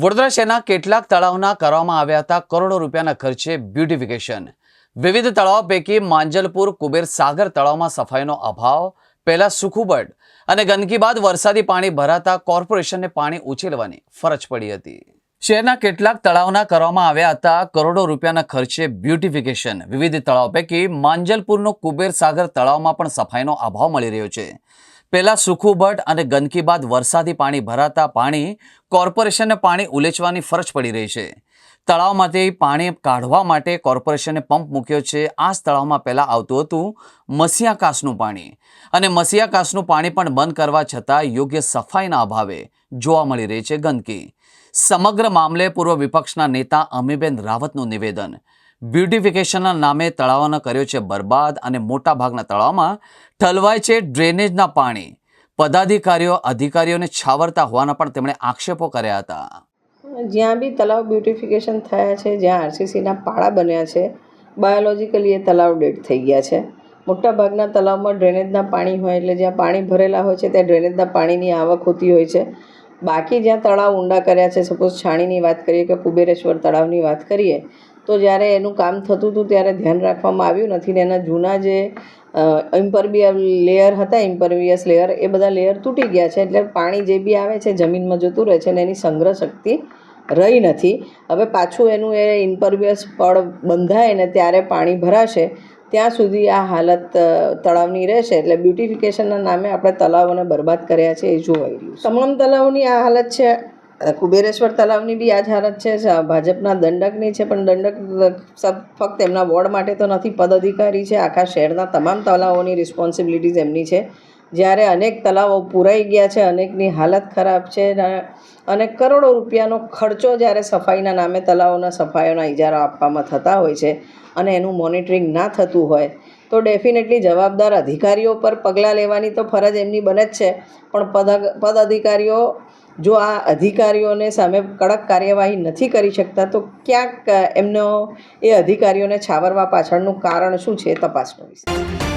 વડોદરા શહેરના કેટલાક તળાવના કરવામાં આવ્યા હતા કરોડો રૂપિયાના ખર્ચે બ્યુટિફિકેશન. વિવિધ તળાવ પૈકી માંજલપુર, કુબેર સાગર તળાવમાં સફાઈનો અભાવ, પહેલા સુખુબડ અને ગંદકી બાદ વરસાદી પાણી ભરાતા કોર્પોરેશનને પાણી ઉછેલવાની ફરજ પડી હતી. શહેરના કેટલાક તળાવના કરવામાં આવ્યા હતા કરોડો રૂપિયાના ખર્ચે બ્યુટિફિકેશન. વિવિધ તળાવ પૈકી માંજલપુરનો કુબેર સાગર તળાવમાં પણ સફાઈનો અભાવ મળી રહ્યો છે. પહેલા સુખુભટ અને ગંદકી બાદ વરસાદી પાણી ભરાતા પાણી કોર્પોરેશનને પાણી ઉલેચવાની ફરજ પડી રહી છે. તળાવમાંથી પાણી કાઢવા માટે કોર્પોરેશને પંપ મૂક્યો છે. આ જ તળાવમાં પહેલાં આવતું હતું મસિયાકાસનું પાણી. અને મસિયાકાસનું પાણી પણ બંધ કરવા છતાં યોગ્ય સફાઈના અભાવે જોવા મળી રહી છે ગંદકી. સમગ્ર મામલે પૂર્વ વિપક્ષના નેતા અમીબેન રાવતનું નિવેદન. બ્યુટિફિકેશનના નામે તળાવોને કર્યો છે બરબાદ અને મોટાભાગના તળાવમાં ઠલવાય છે ડ્રેનેજના પાણી. પદાધિકારીઓ, અધિકારીઓને છાવરતા હોવાના પણ તેમણે આક્ષેપો કર્યા હતા. જ્યાં બી તળાવ બ્યુટિફિકેશન થયા છે, જ્યાં આરસીસીના પાળા બન્યા છે, બાયોલોજીકલી એ તળાવ ડેડ થઈ ગયા છે. મોટાભાગના તળાવમાં ડ્રેનેજના પાણી હોય એટલે જ્યાં પાણી ભરેલા હોય છે, ત્યાં ડ્રેનેજના પાણીની આવક હોતી હોય છે. બાકી જ્યાં તળાવ ઊંડા કર્યા છે સપોઝ છાણીની વાત કરીએ કે કુબેરેશ્વર તળાવની વાત કરીએ તો જ્યારે એનું કામ થતું હતું ત્યારે ધ્યાન રાખવામાં આવ્યું નથી ને એના જૂના જે ઇમ્પરબિયલ લેયર હતા ઇમ્પરવિયસ લેયર એ બધા લેયર તૂટી ગયા છે. એટલે પાણી જે બી આવે છે, જમીનમાં જતું રહે છે ને એની સંગ્રહ શક્તિ રહી નથી. હવે પાછું એનું એ ઇમ્પરવિયસ પડ બંધાય ને ત્યારે પાણી ભરાશે, ત્યાં સુધી આ હાલત તળાવની રહેશે. એટલે બ્યુટિફિકેશનના નામે આપણે તળાવોને બરબાદ કર્યા છે એ જોવાઈ રહ્યું. તમામ તળાવોની આ હાલત છે. કુબેરેશ્વર તળાવની બી આ જ હાલત છે ભાજપના દંડકની છે, પણ દંડક ફક્ત એમના વોર્ડ માટે તો નથી, પદ અધિકારી છે, આખા શહેરના તમામ તળાવોની રિસ્પોન્સિબિલિટીઝ એમની છે. જ્યારે અનેક તળાવો પૂરાઈ ગયા છે, અનેકની હાલત ખરાબ છે અને કરોડો રૂપિયાનો ખર્ચો જ્યારે સફાઈના નામે તળાવોના સફાઈઓના ઇજારા આપવામાં થતા હોય છે અને એનું મોનિટરિંગ ના થતું હોય, તો ડેફિનેટલી જવાબદાર અધિકારીઓ પર પગલાં લેવાની તો ફરજ એમની બને જ છે. પણ પદ પદ અધિકારીઓ જો આ અધિકારીઓને સામે કડક કાર્યવાહી નથી કરી શકતા, તો ક્યાંક એમનો એ અધિકારીઓને છાવરવા પાછળનું કારણ શું છે તપાસનો વિષય.